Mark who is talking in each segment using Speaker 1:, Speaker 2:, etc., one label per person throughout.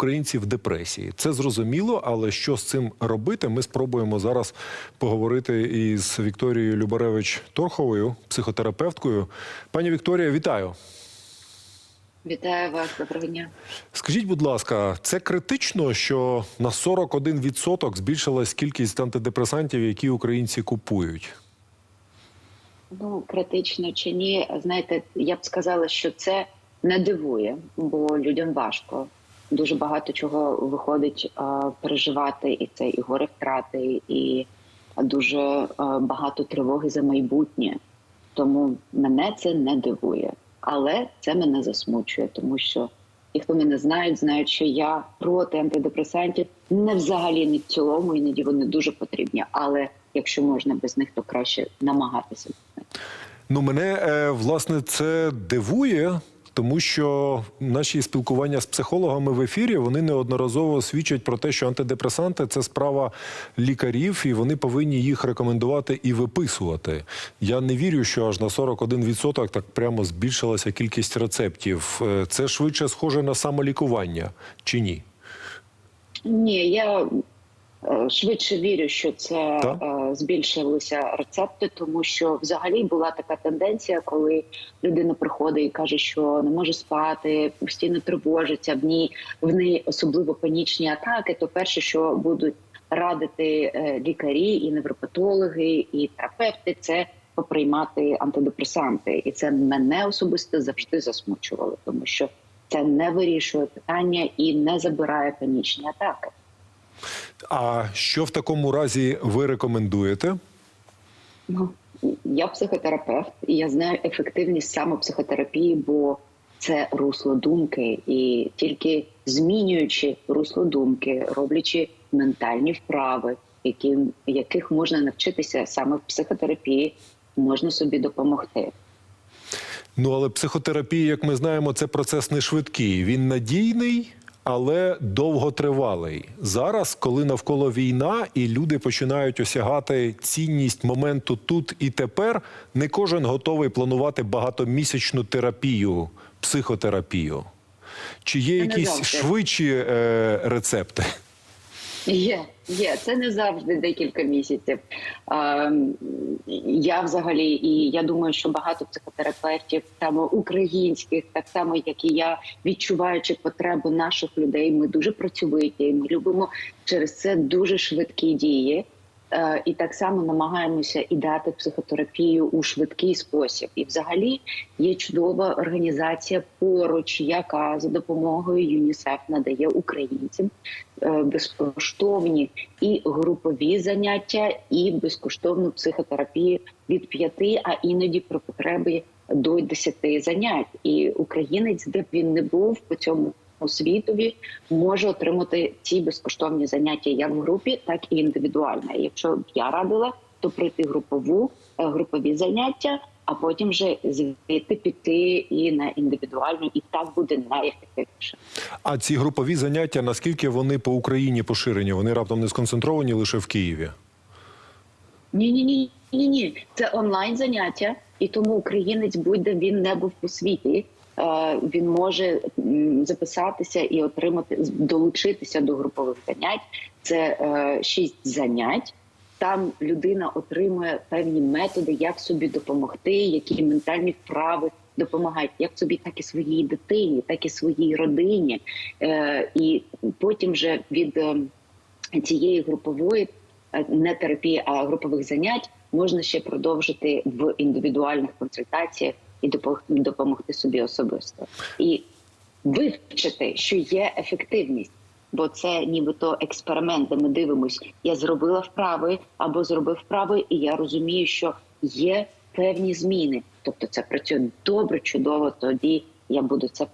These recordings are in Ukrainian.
Speaker 1: українці в депресії. Це зрозуміло, але що з цим робити? Ми спробуємо зараз поговорити із Вікторією Любаревич Торховою, психотерапевткою. Пані Вікторія, вітаю.
Speaker 2: Вітаю вас, доброго дня.
Speaker 1: Скажіть, будь ласка, це критично, що на 41% збільшилась кількість антидепресантів, які українці купують?
Speaker 2: Ну, критично чи ні, знаєте, я б сказала, що це не дивує, бо людям важко. Дуже багато чого виходить а, переживати, і це і горе втрати, і дуже а, багато тривоги за майбутнє. Тому мене це не дивує, але це мене засмучує, тому що ті, хто мене знають, знають, що я проти антидепресантів не взагалі не в цілому, іноді вони дуже потрібні. Але якщо можна без них, то краще намагатися.
Speaker 1: Ну, мене е, власне це дивує, тому що наші спілкування з психологами в ефірі вони неодноразово свідчать про те, що антидепресанти це справа лікарів, і вони повинні їх рекомендувати і виписувати. Я не вірю, що аж на 41% так прямо збільшилася кількість рецептів. Е, Це швидше схоже на самолікування чи ні?
Speaker 2: Ні, я швидше вірю, що це
Speaker 1: Так.
Speaker 2: е, збільшилися рецепти, тому що взагалі була така тенденція, коли людина приходить і каже, що не може спати, постійно тривожиться в ній в неї особливо панічні атаки. То перше, що будуть радити е, лікарі, і невропатологи, і терапевти, це поприймати антидепресанти, і це мене особисто завжди засмучувало, тому що це не вирішує питання і не забирає панічні атаки.
Speaker 1: А що в такому разі ви рекомендуєте?
Speaker 2: Ну, я психотерапевт, і я знаю ефективність саме психотерапії, бо це русло думки, і тільки змінюючи русло думки, роблячи ментальні вправи, які, яких можна навчитися саме в психотерапії, можна собі допомогти.
Speaker 1: Ну але психотерапія, як ми знаємо, це процес не швидкий. Він надійний, але довготривалий. Зараз, коли навколо війна і люди починають осягати цінність моменту тут і тепер, не кожен готовий планувати багатомісячну терапію, психотерапію. Чи є якісь швидші е, рецепти?
Speaker 2: Є, є. Це не завжди декілька місяців. Е, я взагалі, і я думаю, що багато психотерапевтів, саме українських, так само як і я, відчуваючи потребу наших людей, ми дуже працьовиті. Ми любимо через це дуже швидкі дії. Е, І так само намагаємося і дати психотерапію у швидкий спосіб. І, взагалі, є чудова організація поруч, яка за допомогою ЮНІСЕФ надає українцям е, безкоштовні і групові заняття, і безкоштовну психотерапію від п'яти, а іноді про потреби до десяти занять. І українець, де б він не був по цьому світові, може отримати ці безкоштовні заняття як в групі, так і індивідуально. Якщо б я радила, то пройти групову е, групові заняття. А потім вже звідти піти і на індивідуальну, і так буде найефективніше.
Speaker 1: А ці групові заняття, наскільки вони по Україні поширені? Вони раптом не сконцентровані лише в Києві?
Speaker 2: Ні, ні, ні, ні, ні. Це онлайн заняття, і тому українець будь-де він не був у світі. Е, Він може записатися і отримати долучитися до групових занять. Це е, шість занять. Там людина отримує певні методи, як собі допомогти, які ментальні вправи допомагають як собі, так і своїй дитині, так і своїй родині. Е, І потім вже від е, цієї групової не терапії, а групових занять можна ще продовжити в індивідуальних консультаціях і допомогти, собі особисто і вивчити, що є ефективність. Бо це нібито експеримент, де ми дивимось, я зробила вправи або зробив вправи, і я розумію, що є певні зміни. Тобто це працює добре, чудово. Тоді я буду це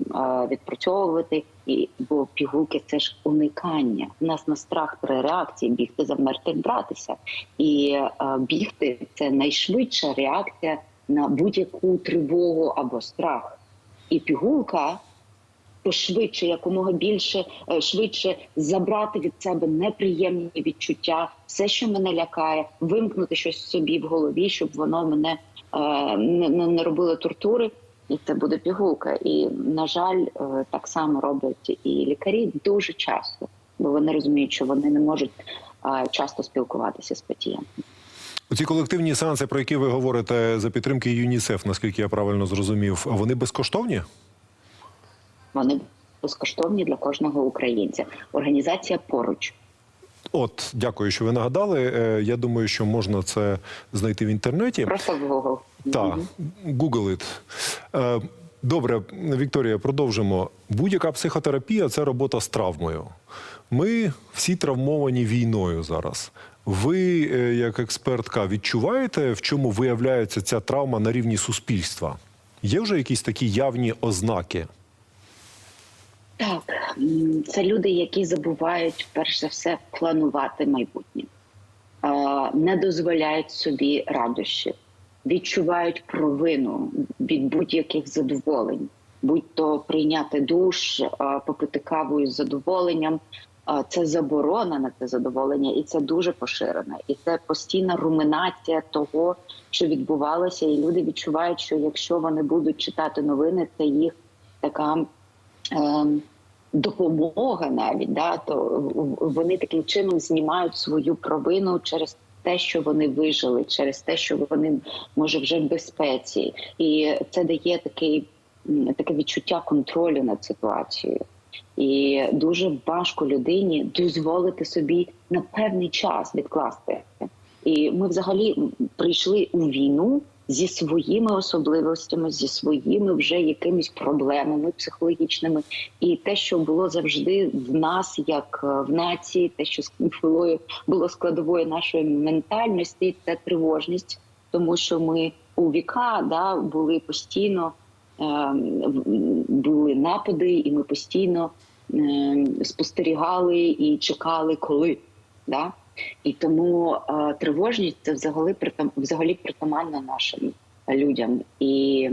Speaker 2: відпрацьовувати. І бо пігулки це ж уникання. У нас на страх три реакції: бігти, завмерти, братися. І бігти це найшвидша реакція на будь-яку тривогу або страх. І пігулка пошвидше, якомога більше е, швидше забрати від себе неприємні відчуття, все, що мене лякає, вимкнути щось собі в голові, щоб воно мене е, не, не, робило тортури. і це буде пігулка. І на жаль, е, так само роблять і лікарі дуже часто, бо вони розуміють, що вони не можуть е, часто спілкуватися з пацієнтом.
Speaker 1: Оці колективні сеанси, про які ви говорите за підтримки ЮНІСЕФ, наскільки я правильно зрозумів, вони безкоштовні?
Speaker 2: Вони безкоштовні для кожного українця. Організація поруч.
Speaker 1: От, дякую, що ви нагадали. Е, Я думаю, що можна це знайти в інтернеті.
Speaker 2: Просто в Google.
Speaker 1: Так, Google it. Добре, Вікторія, продовжимо. Будь-яка психотерапія це робота з травмою. Ми всі травмовані війною зараз. Ви, е, як експертка, відчуваєте, в чому виявляється ця травма на рівні суспільства? Є вже якісь такі явні ознаки?
Speaker 2: Так, це люди, які забувають перш за все планувати майбутнє, не дозволяють собі радощі, відчувають провину від будь-яких задоволень, будь-то прийняти душ, е, попити каву із задоволенням. Е, Це заборона на це задоволення, і це дуже поширене. І це постійна руминація того, що відбувалося, і люди відчувають, що якщо вони будуть читати новини, це їх така ем, допомога навіть, да, то вони таким чином знімають свою провину через те, що вони вижили, через те, що вони може вже в безпеці, і це дає такий таке відчуття контролю над ситуацією. І дуже важко людині дозволити собі на певний час відкласти. І ми взагалі прийшли у війну зі своїми особливостями, зі своїми вже якимись проблемами психологічними, і те, що було завжди в нас, як е, в нації, те, що було, було складовою нашої ментальності, це тривожність, тому що ми у віка да були постійно е, були напади, і ми постійно е, спостерігали і чекали, коли. Да? І тому е, тривожність це взагалі притам, взагалі притаманна нашим людям. І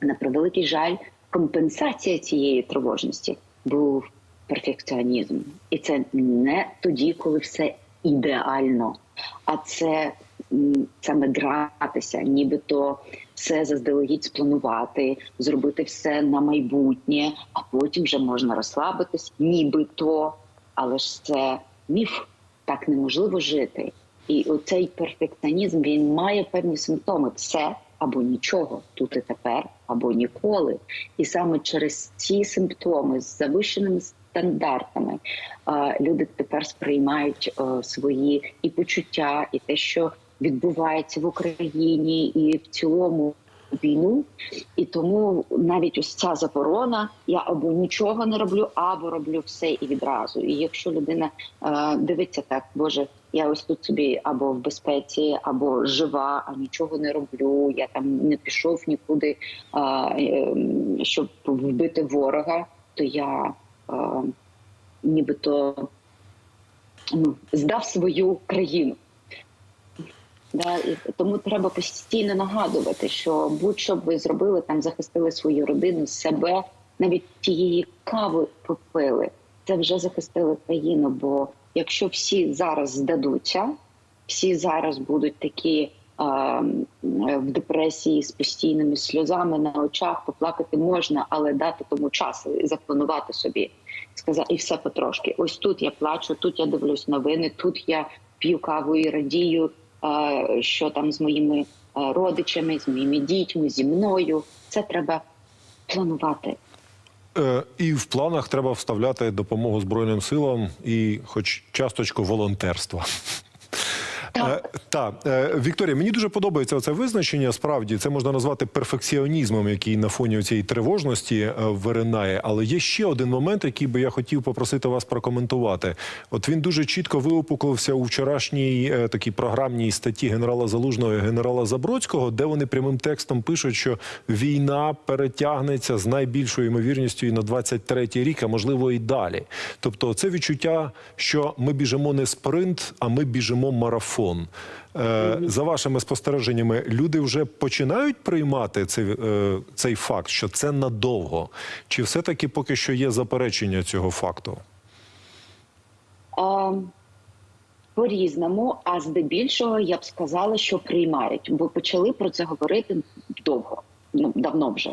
Speaker 2: на превеликий жаль, компенсація цієї тривожності був перфекціонізм. І це не тоді, коли все ідеально, а це саме дратися, нібито все заздалегідь спланувати, зробити все на майбутнє, а потім вже можна розслабитись, нібито, але ж це міф так неможливо жити. І оцей перфекціонізм він має певні симптоми: все або нічого, тут і тепер, або ніколи. І саме через ці симптоми з завищеними стандартами люди тепер сприймають е, свої і почуття, і те, що відбувається в Україні, і в цілому війну. І тому навіть ось ця заборона я або нічого не роблю, або роблю все і відразу. І якщо людина е, дивиться так, боже, я ось тут собі або в безпеці, або жива, а нічого не роблю. Я там не пішов нікуди, е, е, щоб вбити ворога, то я е, нібито ну, здав свою країну. Да, і тому треба постійно нагадувати, що будь-що б ви зробили, там захистили свою родину, себе, навіть тієї кави попили. Це вже захистили країну. Бо якщо всі зараз здадуться, всі зараз будуть такі а, в депресії з постійними сльозами на очах, поплакати можна, але дати тому час запланувати собі. Сказати, і все потрошки. Ось тут я плачу, тут я дивлюсь новини, тут я п'ю каву і радію е, що там з моїми е, родичами, з моїми дітьми, зі мною. Це треба планувати.
Speaker 1: Е, І в планах треба вставляти допомогу Збройним силам і, хоч часточку волонтерства.
Speaker 2: Так.
Speaker 1: Е, та е, Вікторія, мені дуже подобається це визначення. Справді це можна назвати перфекціонізмом, який на фоні цієї тривожності е, виринає. Але є ще один момент, який би я хотів попросити вас прокоментувати. От він дуже чітко виопуклився у вчорашній такій програмній статті генерала Залужного і генерала Забродського, де вони прямим текстом пишуть, що війна перетягнеться з найбільшою ймовірністю і на 23-й рік, а можливо і далі. Тобто, це відчуття, що ми біжимо не спринт, а ми біжимо марафон. Е, За вашими спостереженнями, люди вже починають приймати цей, е, цей факт, що це надовго, чи все-таки поки що є заперечення цього факту?
Speaker 2: По-різному, а здебільшого я б сказала, що приймають, бо почали про це говорити довго. ну давно вже.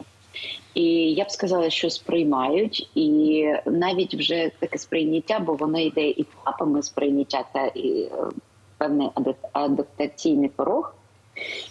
Speaker 2: І я б сказала, що сприймають, і навіть вже таке сприйняття, бо воно йде і етапами сприйняття та і е, певний адап- адаптаційний порог.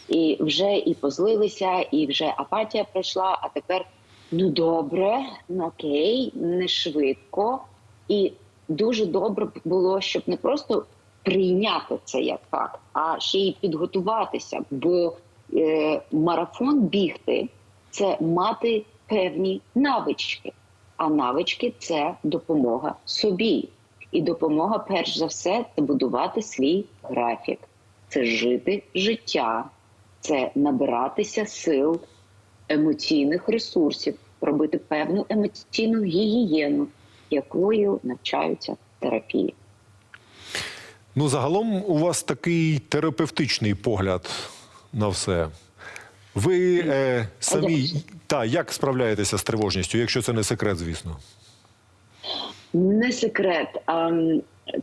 Speaker 2: І вже і позлилися, і вже апатія пройшла. А тепер ну добре, ну окей, не швидко. І дуже добре було, щоб не просто прийняти це як факт, а ще й підготуватися. Бо е, марафон бігти це мати певні навички. А навички це допомога собі. І допомога, перш за все, це будувати свій графік, це жити життя, це набиратися сил, емоційних ресурсів, робити певну емоційну гігієну, якою навчаються терапії.
Speaker 1: Ну, загалом у вас такий терапевтичний погляд на все. Ви е, самі та як справляєтеся з тривожністю, якщо це не секрет, звісно.
Speaker 2: Не секрет. А,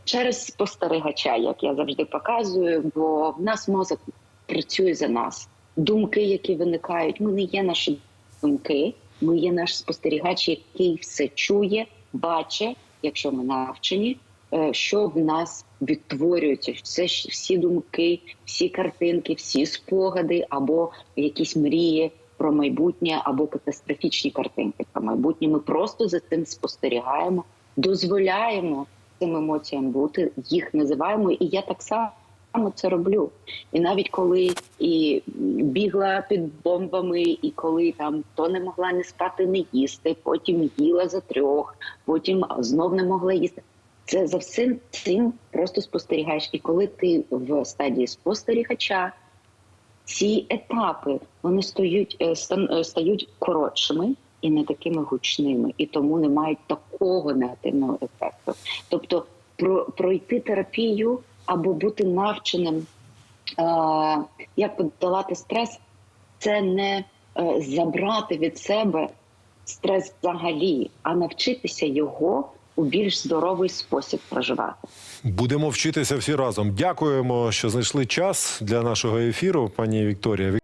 Speaker 2: через спостерігача, як я завжди показую, бо в нас мозок працює за нас. Думки, які виникають, ми не є наші думки, ми є наш спостерігач, який все чує, бачить, якщо ми навчені, е, що в нас відтворюється. Все всі думки, всі картинки, всі спогади або якісь мрії про майбутнє, або катастрофічні картинки про майбутнє. Ми просто за цим спостерігаємо, дозволяємо цим емоціям бути, їх називаємо, і я так само це роблю. І навіть коли і бігла під бомбами, і коли там то не могла не спати, не їсти, потім їла за трьох, потім знов не могла їсти. Це за всім цим просто спостерігаєш. І коли ти в стадії спостерігача, ці етапи вони стають, е, е, стають коротшими і не такими гучними, і тому не мають такого негативного ефекту. Тобто, про, пройти терапію або бути навченим, е, як подолати стрес, це не е, забрати від себе стрес взагалі, а навчитися його у більш здоровий спосіб проживати.
Speaker 1: Будемо вчитися всі разом. Дякуємо, що знайшли час для нашого ефіру, пані Вікторія.